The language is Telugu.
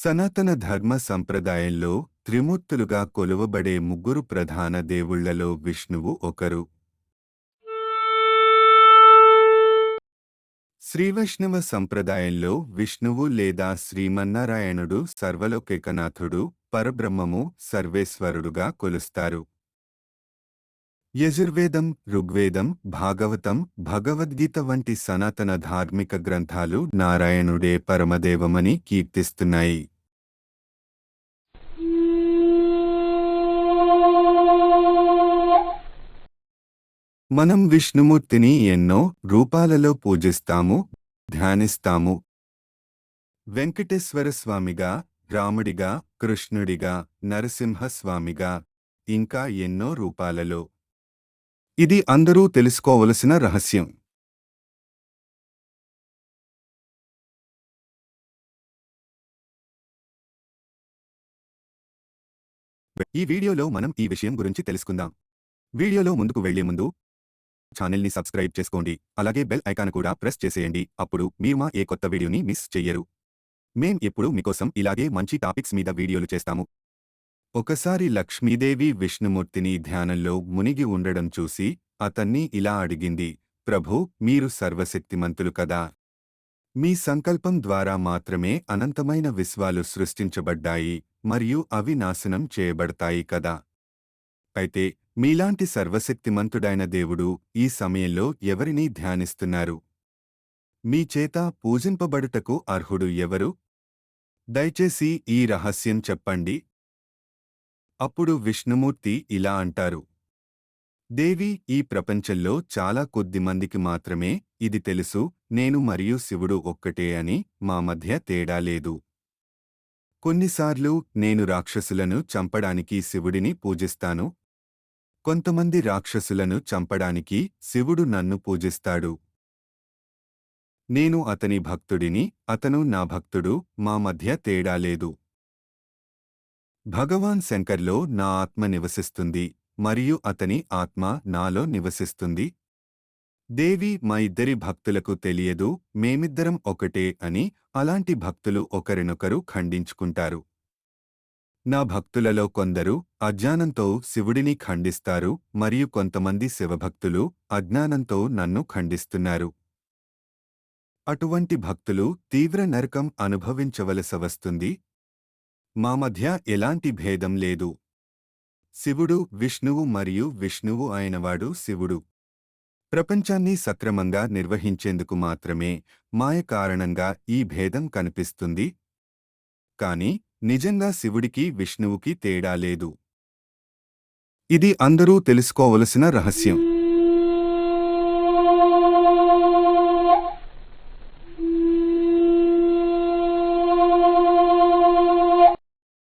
సనాతన ధర్మ సంప్రదాయంలో త్రిమూర్తులుగా కొలువబడే ముగ్గురు ప్రధాన దేవుళ్ళలో విష్ణువు ఒకరు. శ్రీవైష్ణవ సంప్రదాయంలో విష్ణువు లేదా శ్రీమన్నారాయణుడు సర్వలోకేకనాథుడు పరబ్రహ్మము సర్వేశ్వరుడుగా కొలుస్తారు. యజుర్వేదం ఋగ్వేదం భాగవతం భగవద్గీత వంటి సనాతన ధార్మిక గ్రంథాలు నారాయణుడే పరమదేవమని కీర్తిస్తున్నాయి. మనం విష్ణుమూర్తిని ఎన్నో రూపాలలో పూజిస్తాము ధ్యానిస్తాము. వెంకటేశ్వర స్వామిగా రాముడిగా కృష్ణుడిగా నరసింహస్వామిగా ఇంకా ఎన్నో రూపాలలో. ఇది అందరూ తెలుసుకోవలసిన రహస్యం. ఈ వీడియోలో మనం ఈ విషయం గురించి తెలుసుకుందాం. వీడియోలో ముందుకు వెళ్ళే ముందు ఛానల్ని సబ్స్క్రైబ్ చేసుకోండి. అలాగే బెల్ ఐకాన్ కూడా ప్రెస్ చేసేయండి. అప్పుడు మీరు మా ఏ కొత్త వీడియోని మిస్ చెయ్యరు. మేం ఎప్పుడూ మీకోసం ఇలాగే మంచి టాపిక్స్ మీద వీడియోలు చేస్తాము. ఒకసారి లక్ష్మీదేవి విష్ణుమూర్తిని ధ్యానంలో మునిగి ఉండడం చూసి అతన్ని ఇలా అడిగింది ప్రభూ మీరు సర్వశక్తిమంతులు కదా? మీ సంకల్పం ద్వారా మాత్రమే అనంతమైన విశ్వాలు సృష్టించబడ్డాయి మరియు అవి నాశనం చేయబడతాయి కదా? అయితే మీలాంటి సర్వశక్తిమంతుడైన దేవుడు ఈ సమయంలో ఎవరిని ధ్యానిస్తున్నారు? మీ చేత పూజింపబడుటకు అర్హుడు ఎవరు? దయచేసి ఈ రహస్యం చెప్పండి. అప్పుడు విష్ణుమూర్తి ఇలా అంటారు. దేవి ఈ ప్రపంచంలో చాలా కొద్ది మందికి మాత్రమే ఇది తెలుసు నేను మరియు శివుడు ఒక్కటే అని మా మధ్య తేడా లేదు. కొన్నిసార్లు నేను రాక్షసులను చంపడానికి శివుడిని పూజిస్తాను. కొంతమంది రాక్షసులను చంపడానికి శివుడు నన్ను పూజిస్తాడు. నేను అతని భక్తుడిని అతను నా భక్తుడు మా మధ్య తేడా లేదు. భగవాన్ శంకర్లో నా ఆత్మ నివసిస్తుంది మరియు అతని ఆత్మ నాలో నివసిస్తుంది. దేవి మా ఇద్దరి భక్తులకు తెలియదు మేమిద్దరం ఒకటే అని అలాంటి భక్తులు ఒకరినొకరు ఖండించుకుంటారు. నా భక్తులలో కొందరు అజ్ఞానంతో శివుడిని ఖండిస్తారు మరియు కొంతమంది శివభక్తులు అజ్ఞానంతో నన్ను ఖండిస్తున్నారు. అటువంటి భక్తులు తీవ్ర నరకం అనుభవించవలసి వస్తుంది మా మధ్య ఎలాంటి భేదం లేదు. శివుడు విష్ణువు మరియు విష్ణువు అయినవాడు శివుడు. ప్రపంచాన్ని సక్రమంగా నిర్వహించేందుకు మాత్రమే మాయ కారణంగా ఈ భేదం కనిపిస్తుంది. కాని నిజంగా శివుడికి విష్ణువుకి తేడా లేదు. ఇది అందరూ తెలుసుకోవలసిన రహస్యం.